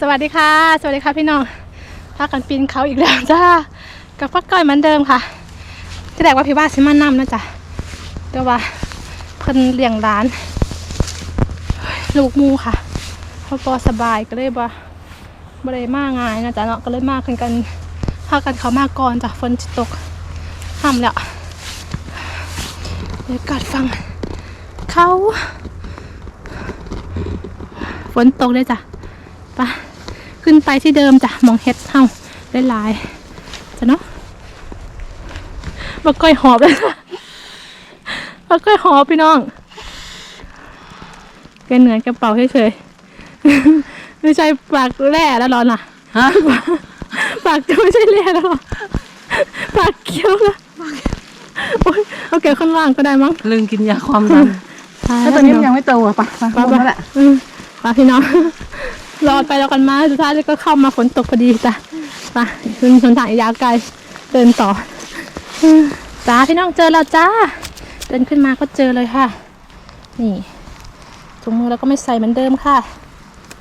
สวัสดีค่ะ สวัสดีค่ะพี่น้องพากันปีนเขาอีกแล้วจ้ากับป้าก้อยเหมือนเดิมค่ะจะแดกว่าพี่ว่าสิมานำนะจ๊ะแต่ว่าเพิ่นเลี้ยงร้าน ลูกมูค่ะเพราะปอสบายก็เลยบ่บ่ได้มากง่ายนะจ๊ะเนาะก็เลยมากันกันพากันเขามาก่อนจ้ะฝนจะตกห้ามแล้วเดี๋ยวกัดฟังเขาฝนตกเลยจ้ะ ปะขึ้นไปที่เดิมจ้ะมองเฮ็ดเฮาได้หลายจ้ะเนาะมาก้อยหอบเลยจ้ะมาก้อยหอบพี่น้องแกเหนื่อยกระเป๋าเฉยๆไม่ใช่ปากแร่แล้วร้อนล่ะฮะปากจะไม่ใช่แร่แล้วหรอปากเคี้ยวแล้วโอ๊ยเอาแกข้างล่างก็ได้มั้งลืมกินยาความดันแล้ถ้าตัวนี้มันยังไม่โตอะปะปะป้าลงป้ามาแหละอืมป้าพี่น้อง รอไปแล้วกันมาสุดท้ายก็เข้ามาฝนตกพอดีจ้ะไปขึ้นชนทางยาวไกลเดินต่อจ้าพี่น้องเจอแล้วจ้า เดินขึ้นมาก็เจอเลยค่ะ นี่ถุงมือเราก็ไม่ใส่เหมือนเดิมค่ะ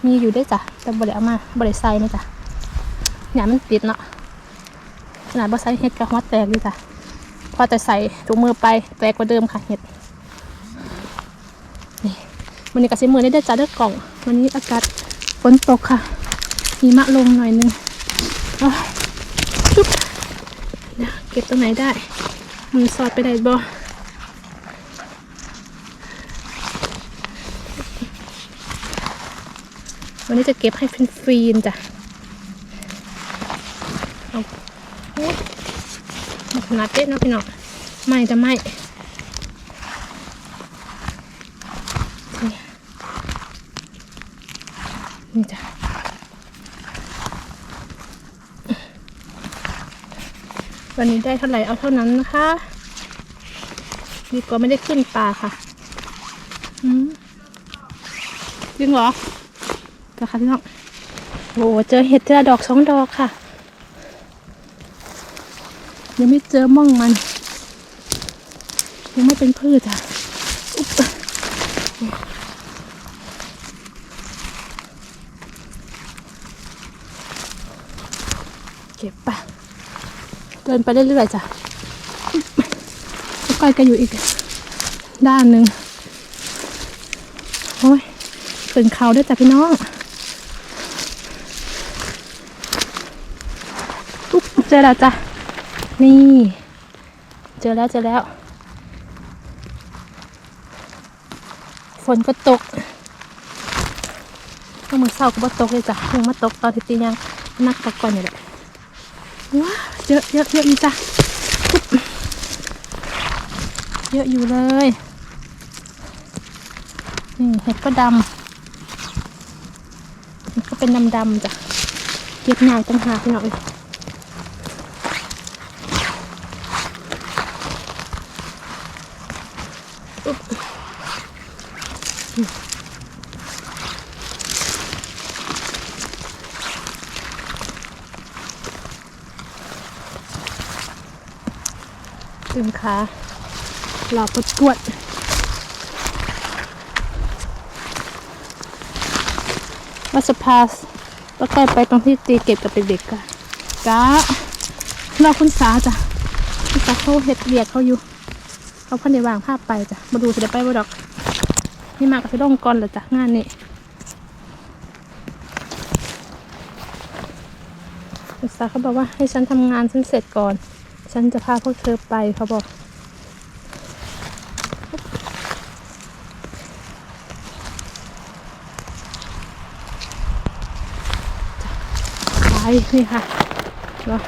มีอยู่ได้จ้ะแต่บริเอามาบริใส่ไหมจ้ะเนี่ยมันติดเนาะขนาดบริใส่เห็ดกับหัวแตกอยู่จ้ะพอแต่ใส่ถุงมือไปแตกกว่าเดิมค่ะเห็ดนี่วันนี้กับซิมือได้ได้จัดเลือกล่อง วันนี้อากาศ ฝนตกค่ะหิมะลงหน่อยนึงโอ้ยจุ๊บเดี๋ยวเก็บตรงไหนได้มือสอดไปได้บ่วันนี้จะเก็บให้เป็นฟรีนจ้ะเอาโอ้ยมาขนาดเด็ดเนาะพี่น้องไม่จะไม่ นี่จ้ะ วันนี้ได้เท่าไหร่เอาเท่านั้นนะคะดีกว่าไม่ได้ขึ้นป่าค่ะอืมจริงเหรอจ้ะค่ะพี่น้องโอ้เจอเห็ดเจอดอกสองดอกค่ะ ยังไม่เจอม่องมัน ยังไม่เป็นพืชอะอุ๊บเก็บไป เดินไปเรื่อยๆจ้ะแล้ก้อยก็อยู่อีก ด้านหนึ่งโอ้ยขึ้นเขาด้วยจ้ะพี่น้องอุ๊บเจอแล้วจ้ะ นี่ เจอแล้วเจอแล้ว ฝนก็ตกเมื่อมือเศร้าก็บ่ตกเลยจ้ะเพิ่งมาตกตอนที่ตียังนักตกก่อนนี่แหละว้า เยอะเยอะเยอะอยู่จ้ะเยอะอยู่เลยนี่เห็ดก็ดำมันก็เป็นดำดำจ้ะเก็บหน่ายตั้งหากพี่น้องเอ้ยอุ๊ บตึงขาหลอกปวดปวดว่าจะพาป้าก้อยไปตรงที่ตีเก็บกับเด็กๆกันจ้าเราคุณสาจ้ะคุณสาเขาเห็ดเบียกเขาอยู่ เขาพันในวางภาพไปจ้ะ มาดูสิได้ไปบ่ดอก นี่มากับพี่ดงก่อนเหรอจ้ะงานนี้คุณสาเขาบอกว่าให้ฉันทำงานฉันเสร็จก่อน ฉันจะพาพวกเธอไปเขาบอก ไปนี่ค่ะเนาะ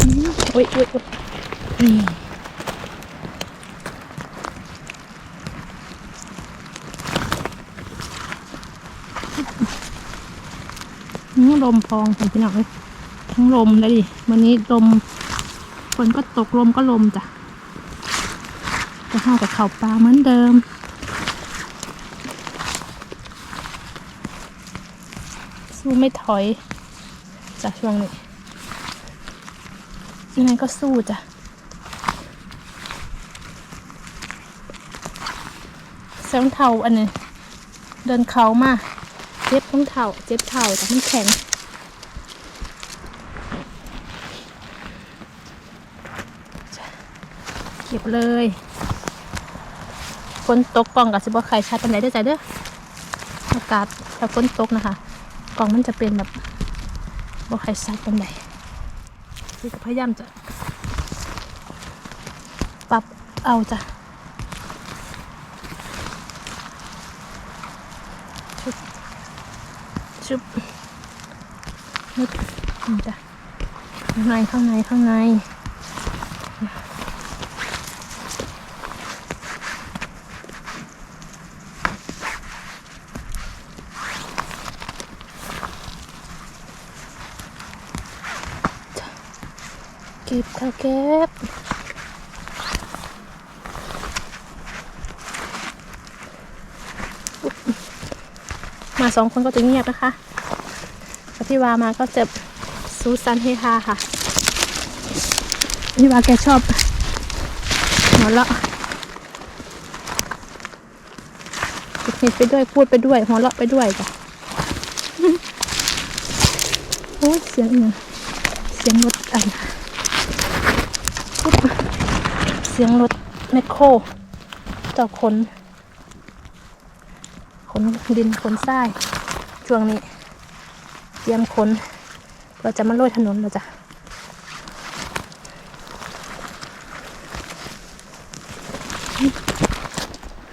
อืมอุ้ยอุ้ยอุ้ยนี่อืมลมพองเห็นพี่น้องเลย ทั้งลมเลยดิ วันนี้ลมฝนก็ตกลมก็ลมจ้ะจะห้ากับเข่าปลาเหมือนเดิม สู้ไม่ถอยจากช่วงนี้ยังไงก็สู้จ้ะเส้นเทาอันนี้เดินเขามา เจ็บต้องเท้าเจ็บเท้าแต่มันแข็ง เก็บเลยฝนตกกล่องกับสิบไข่ชัดปันไหนได้ใจเด้ออากาศถ้าฝนตกนะคะกล่องมันจะเป็นแบบบ่ไข่ชัดปันไหนพี่ก็พยายามจะปรับเอาจ้ะชุบชุบนึกนี่จ้ะข้างในข้างในข้างใน เก็บค่ะเก็บมาสองคนก็จะเงียบนะคะพี่วามาก็จะซูซันเฮฮาค่ะพี่วาแกชอบหัวเราะเห็ดไปด้วยพูดไปด้วยหัวเราะไปด้วยจ้ะโอ้ยเสียงเนี่ยเสียงรถอะไรปุ๊บเสียงรถแมคโครเจ้าคนขนดินขนทราย ช่วงนี้เตรียมขนเราจะมาโรยถนนเราจะ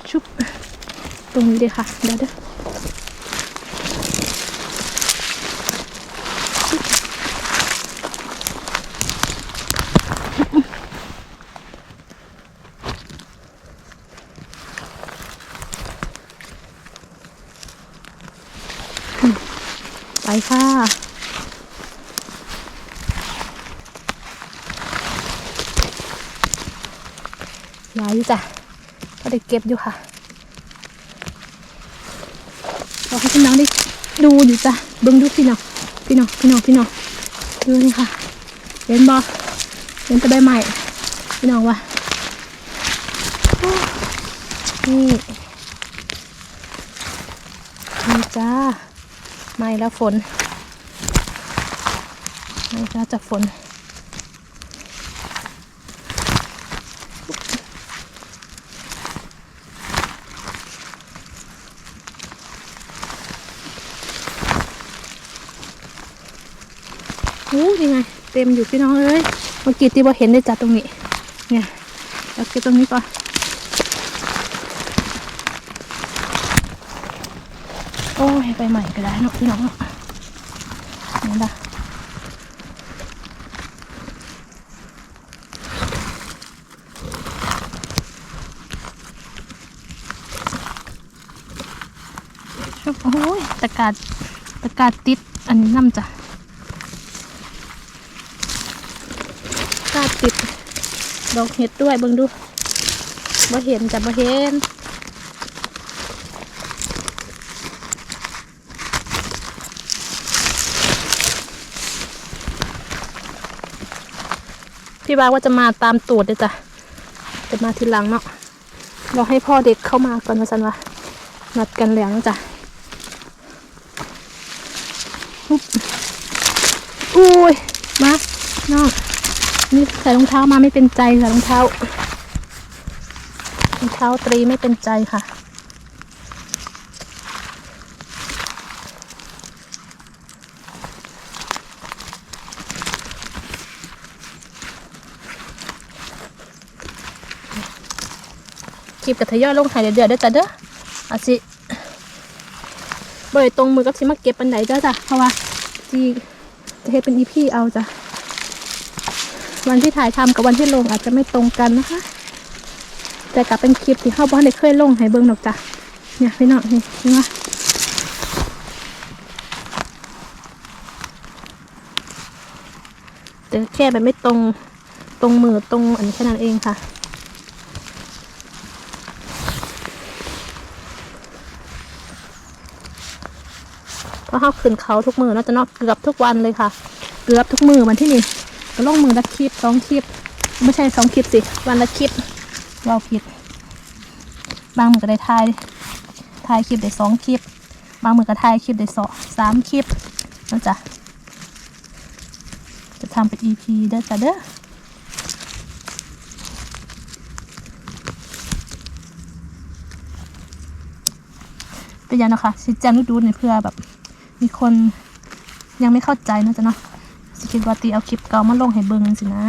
ชุบตรงนี้เลยค่ะเดี๋ยวเดี๋ย ค่ะ หลายอยู่จ้ะก็ได้เก็บอยู่ค่ะขอให้พี่น้องได้ดูอยู่จ้ะเบิ้งดูพี่น้อง พี่น้อง พี่น้อง พี่น้อง ดูนี่ค่ะ เห็นบอเห็นจะได้ใหม่ พี่น้องวะนี่นี่จ้า ไม่แล้วฝนไม่แล้วจะฝนโอ้ยังไง เต็มอยู่พี่น้องเอ้ยเมื่อกี้ที่บ่เห็นได้จัดตรงนี้ เนี่ยเราเก็บตรงนี้ก่อนโอยไปใหม่ก็ได้เนาะพี่น้องนี่ละชุบโอ้ยตะกาดตะกาดติดอันนี้น้ำจ้ะกาดติดดอกเห็ดด้วยเบิ่งดูบ่เห็นจับบ่เห็น พี่บาว่าจะมาตามตูดเลยจ้ะจะมาทีหลังเนาะเราให้พ่อเด็กเข้ามาก่อนมาสันวะนัดกันแล้วนะจ้ะอุ๊บอุ้ยมาน้องนี่ใส่รองเท้ามาไม่เป็นใจใส่รองเท้ารองเท้าตรีไม่เป็นใจค่ะ คลิปกับทยอยลงหายเดือดๆเด้อจ้ะเด้ออาสิบ่ได้ตรงมือกับสิมาเก็บปันไหนจ้ะจ้ะเพราะว่าจีจะเฮ็ดเป็นอีพีเอาจ้ะวันที่ถ่ายทำกับวันที่ลงอาจจะไม่ตรงกันนะคะ แต่กลับเป็นคลิปที่เข้าบ้านได้เคยลงให้เบิ่งหนอกจ้ะเนี่ยพี่น้องนี่นี่มาแต่แค่แบบไม่ตรงตรงมือตรงอันแค่นั้นเองค่ะ เพราะเขาขึ้นเขาทุกมือเนาะจะเนาะเกือบทุกวันเลยค่ะ เกือบทุกมือวันที่นี่ก็ลงมือละคลิปสองคลิป ไม่ใช่สองคลิปสิ วันละคลิปเราผิด บางมือก็ได้ถ่ายถ่ายคลิปได้สองคลิป บางมือก็ถ่ายคลิปได้สองสามคลิปนะจ๊ะจะทำเป็น EP เด้อจ้ะเด้อเป็นยังนะคะชิแจงดูดในเพื่อแบบ มีคนยังไม่เข้าใจนะจ๊ะเนาะสคิดว่าตีเอาคลิปเก่ามาลงให้เบิ่งสินะ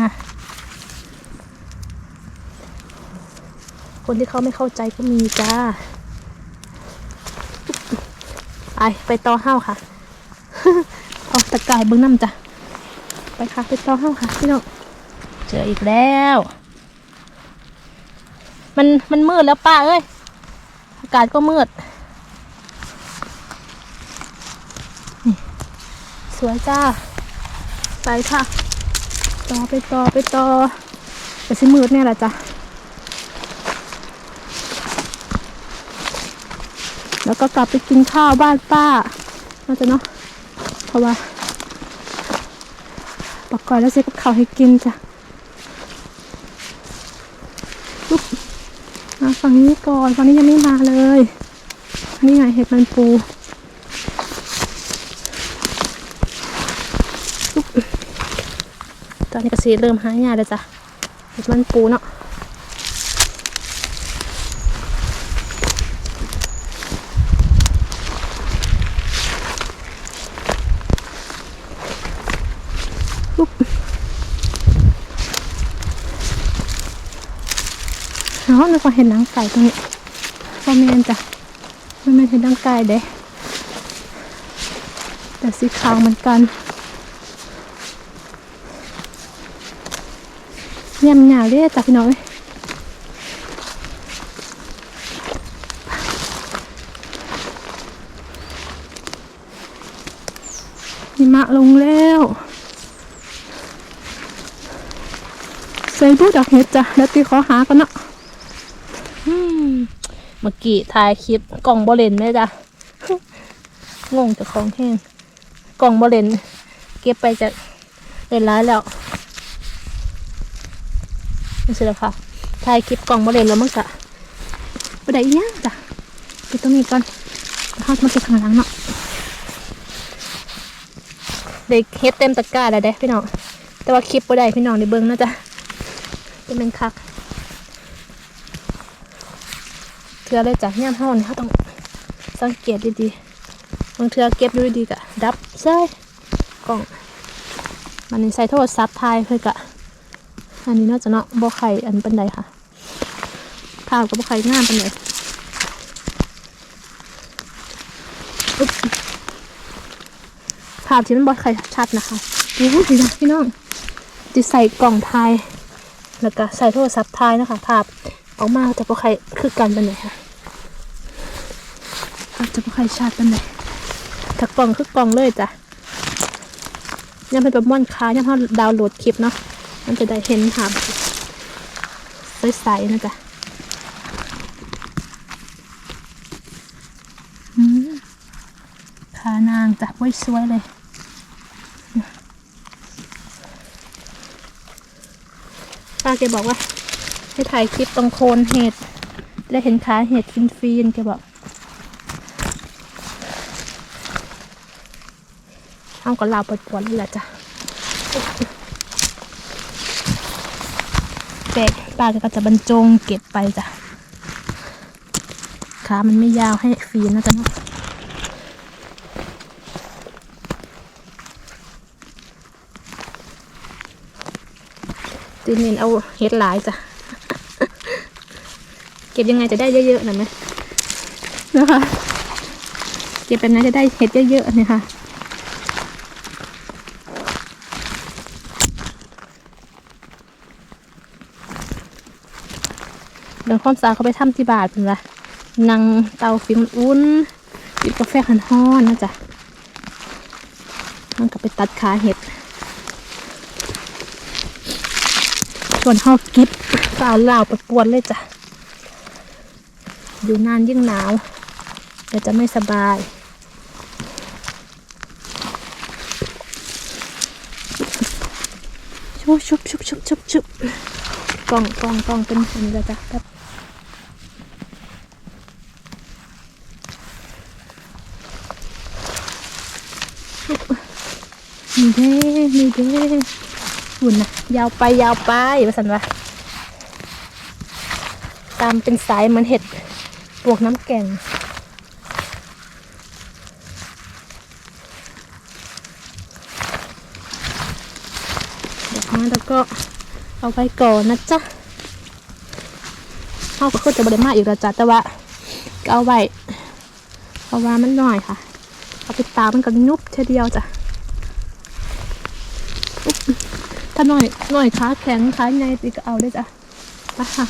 คนที่เขาไม่เข้าใจก็มีจ้า ไปไปต่อห้าวค่ะเอาตะกายเบิ้งน้ำจ้ะ ไปค่ะไปต่อห้าวค่ะพี่น้อง เจออีกแล้ว มันมันมืดแล้วป้าเอ้ย อากาศก็มืด สวยจ้า ไปค่ะ ต่อไปต่อไปต่อไปสิมืดเนี่ยแหละจ้ะ แล้วก็กลับไปกินข้าวบ้านป้าน่าจะเนาะ เพราะว่าปักก่อนแล้วเซ็กับข้าวให้กินจ้ะปุ๊บมาฝั่งนี้ก่อนฝั่งนี้ยังไม่มาเลย นี่ไงเห็ดมันปูปุ๊บต อนนี้ก็สีเริ่มหายากแล้วจ้ะมันปูเนาะเนาะนึกว่าเห็นหนังไก่ตรงนี้พ่อแม่นจ้ะไม่แม่นเห็นหนังไก่เด้แต่สีขาวเหมือนกันเนี่ ยมันหยาบเลยจ้ะพี่น้องเอ้ยหิมะลงแล้วใส่บูดอกเห็ดจ้ะแล้วตีขอหากันเนาะเมื่อกี้ถ่ายคลิปกล่องบอเลนไหมจ๊ะงงจากของแห้งกล่องบอเลนเก็บไปจากเล่นร้ายแล้ว นี่สิแล้วค่ะถ่ายคลิปกล่องบอเลนแล้วมันกะไปได้อีกอยังจ้ะไปตรงนี้ก่อนแล้วเขามาเก็บข้างหลังเนาะเด็กเฮ็ดเต็มตะกร้าแล้วเด้พี่น้องแต่ว่าคลิปบ่ได้พี่น้องในเบิ้งนะจ๊ะเป็นแมงคักเทือเลยจากย่ามห้องนี่เขาต้องสังเกตดีๆบางเทือเก็บดูดีกะดับใส่กล่อง มันใส่โทรศัพท์ถ่ายเพื่อกะ อันนี้น่าจะเนาะบ่ไข่อันเป็นใดค่ะภาพก็บ่ไข่งามเป็นใดอุ๊บภาพที่มันบ่ไข่ชัดนะคะโอ้โหดีนะพี่น้องจะใส่กล่องถ่ายแล้วก็ใส่โทรศัพท์ถ่ายนะคะภาพออกมาแต่บ่ใครคือกันเป็นไหนค่ะภาจะบ่ใครชัดเป็นไหนถ้ากล่องคือกล่องเลยจ้ะยังเป็นแบบม่วนค้ายังเขาดาวน์โหลดคลิปเนาะ มันจะได้เห็นภาพใสๆนะจ๊ะขานางจ้ะไว้สวยเลยป้าแกบอกว่า ให้ถ่ายคลิปตรงโคนเห็ดและเห็นขาเห็ดฟินฟีนแกบอกเอาก็ลาวปวดๆนี่แหละจ้ะ แต่ป้ากก็จะบรรจงเก็บไปจ้ะขามันไม่ยาวให้ฟีนนะจ๊ะตีนเมนเอาเห็ดหลายจ้ะ เก็บยังไงจะได้เยอะๆหน่อยไหมนะคะ เก็บแบบนั้นจะได้เห็ดเยอะๆนี่ค่ะ เดินข้อมสาเขาไปทำที่บาทเป็นละนั่งเตาฟิมอุ่นจิบกาแฟหันห้อนนะจ๊ะมันก็ไปตัดขาเห็ด ส่วนห้ากิบก็เอาเหล้าไปปวนเลยจ้ะ อยู่นานยิ่งหนาวเดี๋ยวจะไม่สบายชุบชุบชุบชุบชุบชุบกล่องกล่องกล่องเป็นอันนี้แล้วจ้ะแบบ นี่เด้นี่เด้หุ่นนะยาวไปยาวไปว่าสันวะตามเป็นสายเหมือนเห็ดปวกน้ำแกงเดี๋ยวมาแล้วก็เอาไปก่อนนะจ๊ะเอาก็คือจะบริมาอีกแล้วจ้ะแต่ว่าก็เอาไว้เพราะว่ามันหน้อยค่ะ เอาไปตามันก็ยุบเท่เดียวจ้ะอุ๊บ ถ้าหน่อยหน่อยขาแข็งขาใหญ่ตีก็เอาได้จ้ะไปค่ะ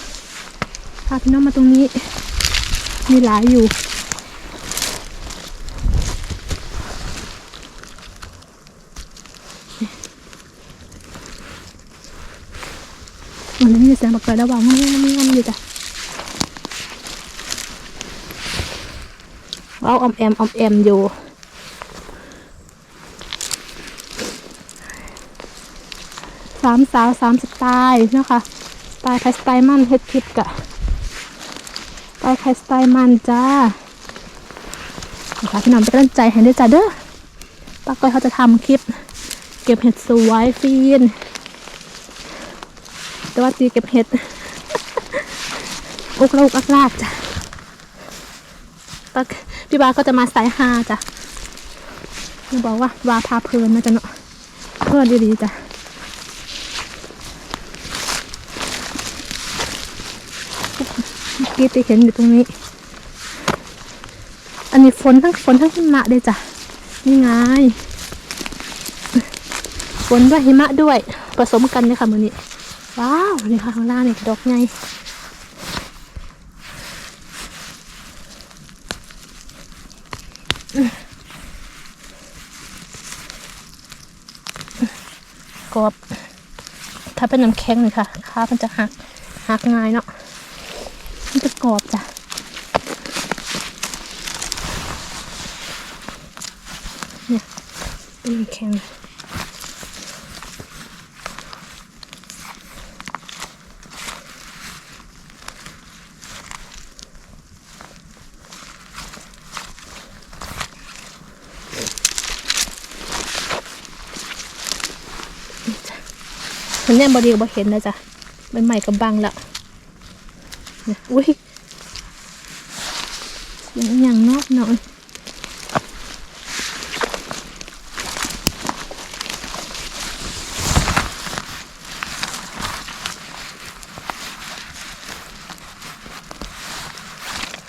พาพี่น้องมาตรงนี้ มีหลายอยู่มันมีเสียงบักเกิดระหว่างมันมันมันอยู่จ้ะเอาอมแอมอมแอมอยู่ สามสาวสามสไตล์นะคะสไตล์ใครสไตล์มันเฮ็ดคลิปกะสไตล์ใครสไตล์มันจ้านะคะพี่น้องเป็นกำลังใจให้ด้วยจ้าเด้อป้าก้อยเขาจะทำคลิป เก็บเห็ดสวยฟีนแต่ว่าตีเก็บเห็ดอุกลูกอักลากจ้ะปักพี่บาก็จะมาสายฮาจ้ะจะบอกว่าวาพาเพลินนะจ๊ะเนาะเพลินดีๆจ้ะ กี้ตีเห็นอยู่ตรงนี้ อันนี้ฝนทั้งฝนทั้งหิมะเลยจ้ะ นี่ไง ฝนด้วยหิมะด้วย ผสมกันเลยค่ะมือนี้ ว้าว นี่ค่ะข้างล่างนี่ดอกไงกรอบถ้าเป็นน้ำแข็งเลยค่ะค้ามันจะหัก หักง่ายเนาะ กอบจ้ะเนี่ยเป็นแข็งมันเนี่บอดีก็บอเห็นนะจ๊ะมันใหม่กับบังละอุ้ย เสียงย่างนอกหน่อย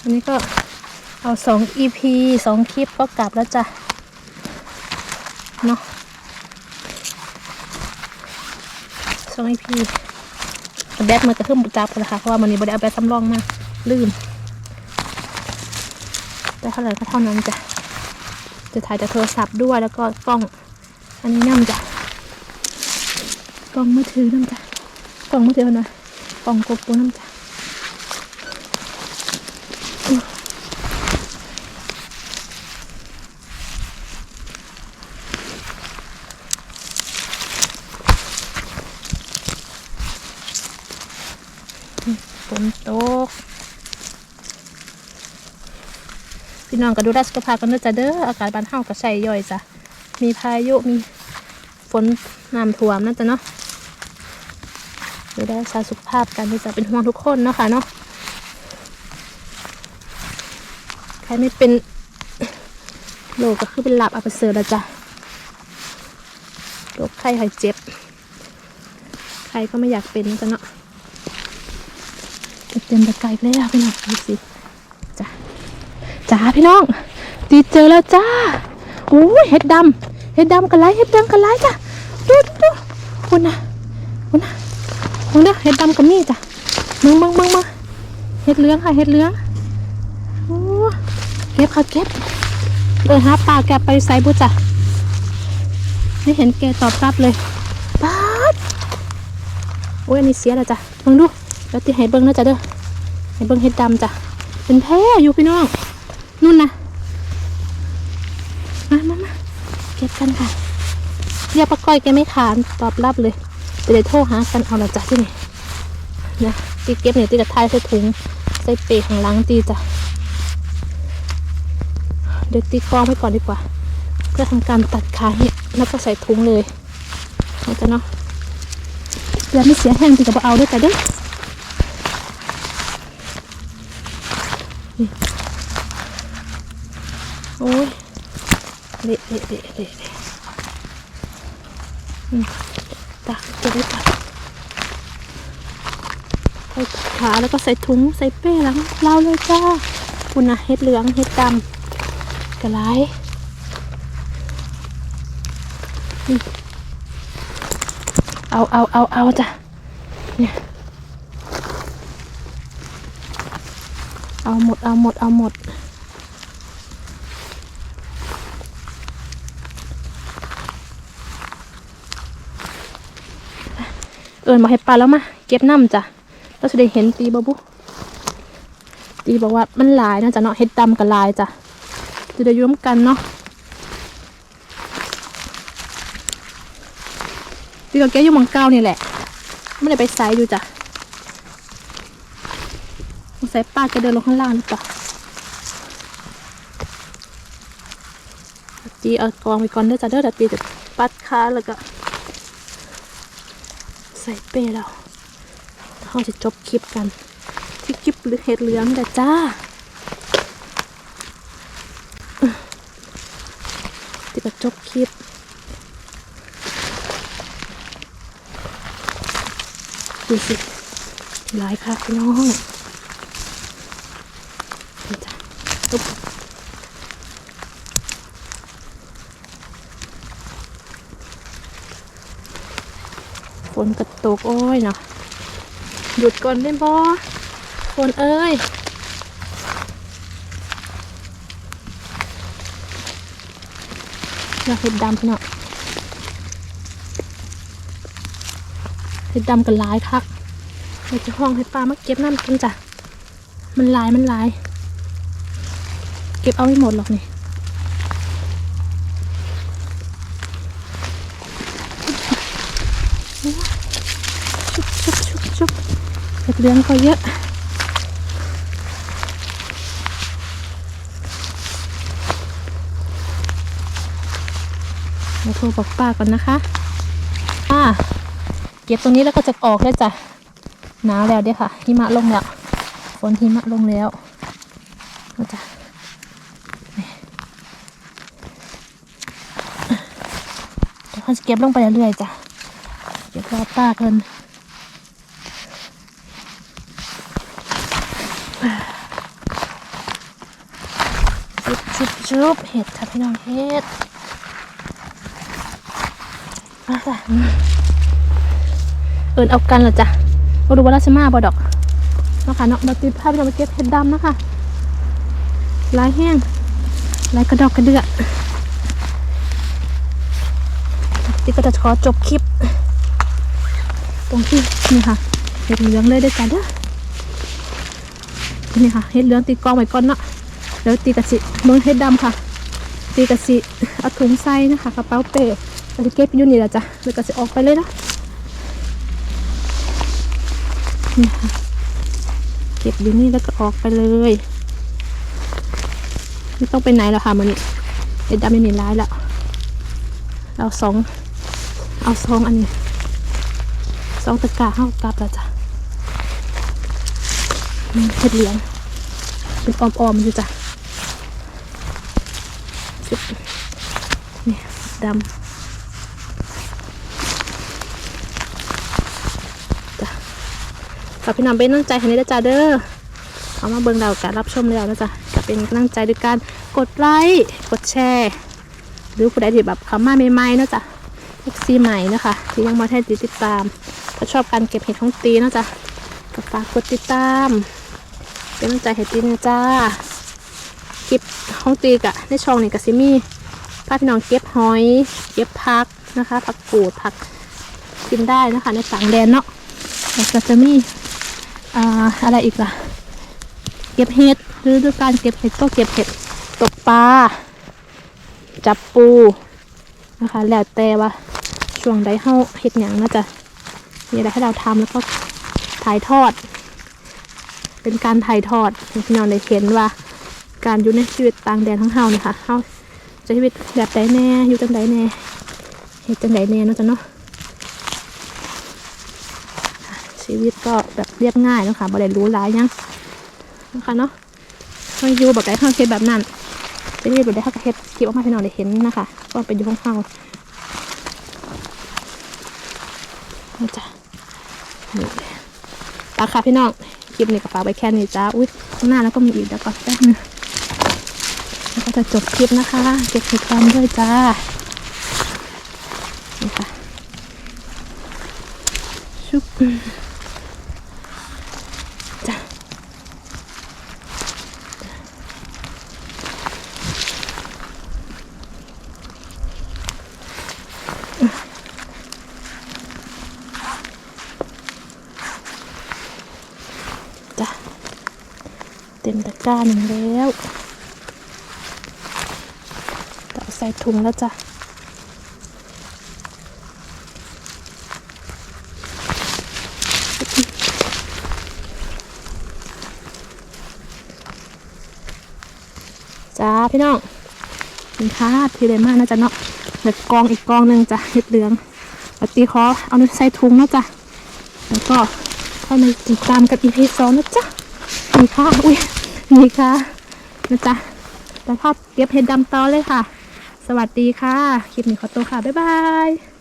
อันนี้ก็เอาสอง EP สองคลิปก็กลับแล้วจ้ะ เนาะสองไอพีแบตมันกระเพิ่มจับกันนะคะเพราะว่ามันนี้บไดเอาแบตสำรองมา ลืม ได้เท่าไหร่ก็เท่านั้นจ้ะจะถ่ายจากโทรศัพท์ด้วยแล้วก็กล้อง อันนี้น้ำจ้ะกล้องมือถือน้ำจ้ะกล้องมือถือนะกล้องโกโปรน้ำจ้ะอื้อฝนตก พี่น้องก็ดูแลสุขภาพกันด้วยจ้ะเด้ออากาศบ้านเฮาก็ใส่ย่อยจ้ะมีพายุมีฝนน้ำท่วมนั่นจ้ะเนาะดูแลรักษาสุขภาพกันด้วยจ้ะเป็นห่วงทุกคนเนาะค่ะเนาะใครไม่เป็นโรคก็คือเป็นหลับอับเสริฐแล้วจ้ะโรคไข้หายเจ็บ ใครก็ไม่อยากเป็นจ้ะเนาะเต็มตะไคร้เลยพี่น้องดูสิ จ้าพี่น้องตีเจอแล้วจ้าอู้เห็ดดำเห็ดดำกันไรเห็ดดำกันไรจ้ะดูดูคุณนะคุณนะคุณนะเห็ดดำกับมีจ้ะมึงมึงมึงมาเห็ดเหลืองค่ะเห็ดเหลืองโอ้เก็บค่ะเก็บเลยหาปลาแกไปใส่บุจ้ะไม่เห็นแกตอบรับเลยป๊าดโอ้ยอันนี้เสียแล้วจ้ะมึงดูแล้วตีให้เบิ้งนะจ้ะเด้อให้เบิ้งเห็ดดำจ้ะเป็นแพ้อยู่พี่น้อง นู่นนะมามามาเก็บกันค่ะเรียกป้าก้อยแกไม่ขานตอบรับเลยจะได้โทรหากันเอาละจ้ะที่นี่นะตีเก็บเนี่ยตีกับทายใส่ถุงใส่เปรข้างหลังตีจ้ะเดี๋ยวตีกองไว้ก่อนดีกว่าเพื่อทำการตัดขาเห็ดแล้วก็ใส่ถุงเลยนะจ๊ะเนาะเพื่อไม่เสียแห้งที่กับเอาด้วยแต่เด้อ โอ้ยเละเละเละเละเละอืมตักจะได้ตัดใส่ขาแล้วก็ใส่ถุงใส่เป้หลังเราเลยจ้าคุณนะเห็ดเหลืองเห็ดดำกระไรเอาเอาเอาเอาจ้ะเนี่ยเอาหมดเอาหมดเอาหมด เอิญมาให้ปลาแล้วมาเก็บน้ำจ้ะเราจะได้เห็นตีบบุตีบอกว่ามันลายนะจ๊ะเนาะเห็ดดำกับลายจ้ะจะได้ยุ่มกันเนาะพี่กับแกอยู่มังเก้านี่แหละไม่ได้ไปไซด์อยู่จ้ะสงสัยป้าแกเดินลงข้างล่างหรือเปล่าจีเอากองไปก่อนเด้อจ้ะเด้อเดี๋ยวตีจะปัดขาแล้วก็ ส่เป้แล้วเราจะจบคลิปกัน ที่คลิปหรือเห็ดเหลืองแต่จ้าตีก็จบคลิปดูสิหลายค่ะพี่น้องจ้ะตุ๊บ นกระตกโอ้ยเนาะหยุดก่อนได้บ่ฝนเอ้ยอยาเห็ดดำพี่น้องเห็ดดำกันหลายคักเดี๋ยวจะห้องให้ปลามาเก็บน้ำกินจ้ะมันหลายมันหลาย เก็บเอาไม่หมดหรอกนี่ ชุบชุบชุบชุบ เห็ดเหลืองก็เยอะมาโทรบอกป้าก่อนนะคะป้าเก็บตรงนี้แล้วก็จะออกเลยจ้ะหนาวแล้วเด้อค่ะ หิมะลงแล้ว ฝนหิมะลงแล้วนะจ้ะเดี๋ยวเขาจะเก็บลงไปเรื่อยๆจ้ะ เก็บรอป้าเกินชุบ ชุบชุบเห็ดค่ะพี่น้องเห็ดมาจ้ะเอินเอากันเหรอจ๊ะมาดูว่าราชมาบอดอกนะคะเนาะเราตีภาพเราไปเก็บเห็ดดำนะคะลายแห้งลายกระดอกกระเดือกตีก็จะขอจบคลิป ตรงที่นี่ค่ะเห็ดเหลืองเลยได้อจ้ะเด้อนี่ค่ะเห็ดเหลืองตีกองไว้ก่อนเนาะ แล้วตีกะสิเมืองเห็ดดำค่ะ ตีกะสิเอาถุงใส่นะคะกระเป๋าเป้เราจะเก็บอยู่นี่แหละจ้ะแล้วก็จะออกไปเลยนะนี่ค่ะเก็บอยู่นี่แล้วก็ออกไปเลยไม่ต้องไปไหนแล้วค่ะมันนี่เด็ดดำไม่มีร้ายแล้วเอาสองเอาสองอันนี้สองตะกร้าเข้ากลับแล้วจ้ะเห็ดเหลืองเป็นออมๆอยู่จ้ะ จุ๊บนี่ดำฝากพี่น้องเป็นกำลังใจให้ในเด้จ้าเด้อเอามาเบิ่งเราการรับชมแล้วนะจ๊ะจะเป็นกำลังใจด้วยการกดไลค์กดแชร์ หรือผู้ใดที่แบบเขามาใหม่ๆนะจ๊ะเอ็กซีใหม่นะคะ ที่ยังมาแท้ติดตามถ้าชอบการเก็บเห็ดของตีนะจ๊ะก็ฝากกดติดตาม เป็นกำลังใจให้ตีนะจ้า คลิปของตีกะในช่องนี่กะซิมี่พาพี่น้องเก็บหอย เก็บผักนะคะผักกูดผักกินได้นะคะ ในต่างแดนเนาะแล้วก็จะมีอ่าอะไรอีกล่ะ เก็บเห็ดหรือดูการเก็บเห็ดก็เก็บเห็ดตกปลาจับปูนะคะ แล้วแต่ว่าช่วงใดเฮาเห็ดหยังนะจ๊ะมีอะไรให้เราทำแล้วก็ถ่ายทอด เป็นการถ่ายทอดให้พี่น้องได้เห็นว่า การอยู่ในชีวิตต่างแดนของเฮาเนี่ยค่ะเฮาจะชีวิตแบบใดแน่อยู่จังใดแน่เหตุจังใดแน่เนาะจ้ะเนาะชีวิตก็แบบเรียบง่ายเนาะค่ะบ่ได้รู้หลายยังนะคะเนาะเฮาอยู่แบบใดเฮาเฮ็ดแบบนั้นชีวิตแบบใดเฮาก็เฮ็ดคลิปออกมาให้น้องได้เห็นนะคะก็เป็นอยู่ของเฮาจ๊ะนี่ปาค่ะพี่น้องคลิปนี้ก็ฝากไว้แค่นี้จ้า อุ้ยข้างหน้าแล้วก็มีอีกเดี๋ยวก่อนแป๊บนึง ก็จะจบคลิปนะคะ เก็บติดตามด้วยจ้านี่ค่ะชุบจ้าจ้าเต็มตะกร้าหนึ่งแล้ว จะเอาใส่ถุงแล้วจ้ะจ้าพี่น้องสินค้าที่ได้มากนะจ๊ะเนาะเดี๋ยวกองอีกกองหนึ่งจ้ะเห็ดเหลืองปฏิขอเอาในใส่ถุงนะจ๊ะแล้วก็เข้ามาติดตามกับอีพีสองนะจ๊ะนี่ค่ะอุ้ยนี่ค่ะนะจ๊ะแต่ภาพเก็บเห็ดดำต่อเลยค่ะ สวัสดีค่ะ คลิปนี้ขอตัวค่ะ บ๊ายบาย